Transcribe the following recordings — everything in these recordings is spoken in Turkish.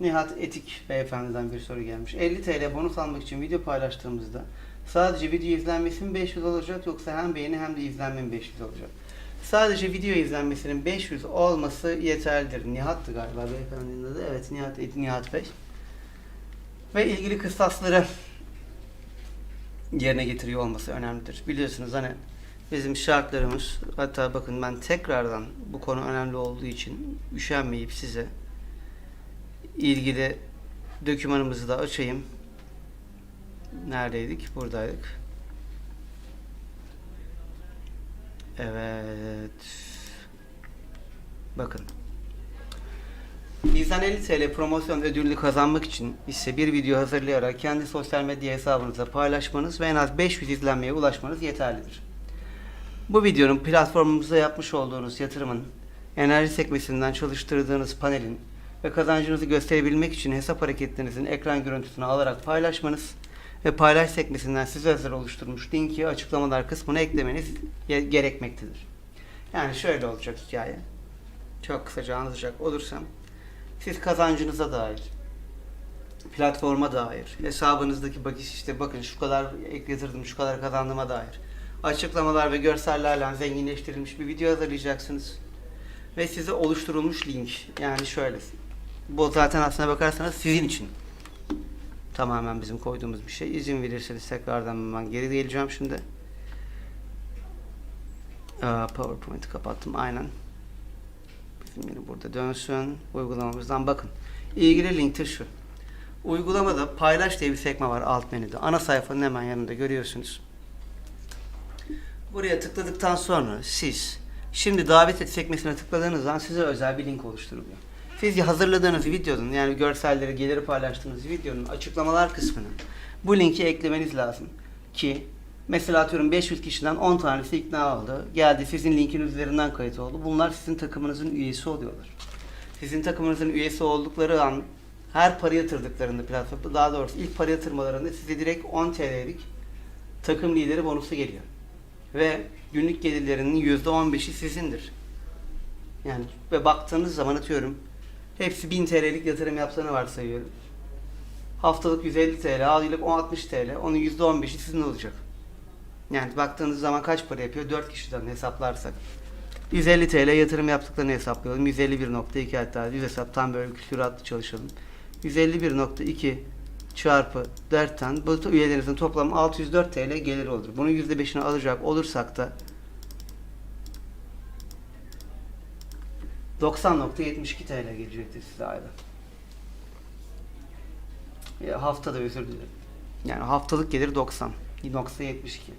Nihat Etik beyefendiden bir soru gelmiş. 50 TL bonus almak için video paylaştığımızda sadece video izlenmesi mi 500 olacak yoksa hem beğeni hem de izlenme mi 500 olacak? Sadece video izlenmesinin 500 olması yeterlidir. Nihat'tı galiba beyefendinin adı. Evet Nihat, Nihat Bey. Ve ilgili kıstasları yerine getiriyor olması önemlidir. Biliyorsunuz hani bizim şartlarımız hatta bakın ben tekrardan bu konu önemli olduğu için üşenmeyip size ilgili dokümanımızı da açayım. Neredeydik? Buradaydık. Evet. Bakın. Bizden 50 TL promosyon ödülünü kazanmak için ise bir video hazırlayarak kendi sosyal medya hesabınıza paylaşmanız ve en az 500 izlenmeye ulaşmanız yeterlidir. Bu videonun platformumuzda yapmış olduğunuz yatırımın enerji sekmesinden çalıştırdığınız panelin ve kazancınızı gösterebilmek için hesap hareketlerinizin ekran görüntüsünü alarak paylaşmanız ve paylaş sekmesinden size özel oluşturmuş linki açıklamalar kısmına eklemeniz ge- gerekmektedir. Yani şöyle olacak hikaye. Çok kısaca anlatacak olursam siz kazancınıza dair platforma dair, hesabınızdaki bakış işte bakın şu kadar yatırdım, şu kadar kazandığıma dair açıklamalar ve görsellerle zenginleştirilmiş bir video hazırlayacaksınız. Ve size oluşturulmuş link. Yani şöyle. Bu zaten aslına bakarsanız sizin için. Tamamen bizim koyduğumuz bir şey. İzin verirseniz tekrardan ben geri geleceğim şimdi. PowerPoint'i kapattım aynen. Bizim yine burada dönsün. Uygulamamızdan bakın. İlgili linktir şu. Uygulamada paylaş diye bir sekme var alt menüde. Ana sayfanın hemen yanında görüyorsunuz. Buraya tıkladıktan sonra siz şimdi davet et sekmesine tıkladığınız zaman size özel bir link oluşturuluyor. Siz hazırladığınız videonun yani görselleri, geliri paylaştığınız videonun açıklamalar kısmına bu linki eklemeniz lazım ki mesela atıyorum 500 kişiden 10 tanesi ikna oldu. Geldi sizin linkin üzerinden kayıt oldu. Bunlar sizin takımınızın üyesi oluyorlar. Sizin takımınızın üyesi oldukları an her para yatırdıklarında platformda daha doğrusu ilk para yatırmalarında size direkt 10 TL'lik takım lideri bonusu geliyor. Ve günlük gelirlerinin %15'i sizindir. Yani ve baktığınız zaman atıyorum hepsi 1000 TL'lik yatırım yaptığını varsayıyorum. Haftalık 150 TL, aylık 60 TL. Onun %15'i sizin olacak. Yani baktığınız zaman kaç para yapıyor? 4 kişiden hesaplarsak. 150 TL yatırım yaptıklarını hesaplayalım. 151.2 hatta düz hesap tam böyle küsuratlı çalışalım. 151.2 çarpı 4'ten bu üyelerinizin toplamı 604 TL gelir olur. Bunun %5'ini alacak olursak da 90.72 TL gelecektir size ayda. Ya haftada özür dilerim. Yani haftalık gelir 90. 72.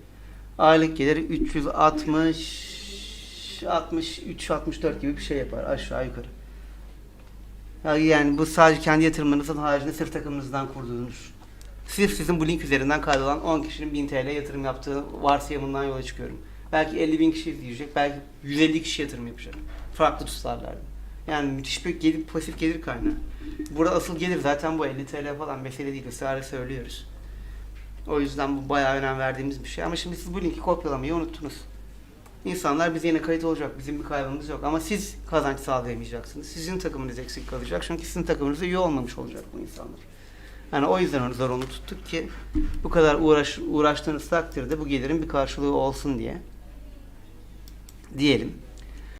Aylık gelir 360 63 64 gibi bir şey yapar aşağı yukarı. Ya Yani bu sadece kendi yatırımınızın haricinde sırf takımınızdan kurduğunuz. Sırf sizin bu link üzerinden kaydolan 10 kişinin 1000 TL yatırım yaptığı varsayımından yola çıkıyorum. Belki 50 bin kişi izleyecek, belki 150 kişi yatırım yapacak. Farklı tutarlarda. Yani müthiş bir gelir, pasif gelir kaynağı. Burada asıl gelir zaten bu 50 TL falan mesele değil, ısrarla söylüyoruz. O yüzden bu bayağı önem verdiğimiz bir şey. Ama şimdi siz bu linki kopyalamayı unuttunuz. İnsanlar bize yine kayıt olacak. Bizim bir kaybımız yok. Ama siz kazanç sağlayamayacaksınız. Sizin takımınız eksik kalacak. Çünkü sizin takımınızda üye olmamış olacak bu insanlar. Yani o yüzden onu zorunlu tuttuk ki bu kadar uğraş, uğraştığınız takdirde bu gelirin bir karşılığı olsun diye. Diyelim.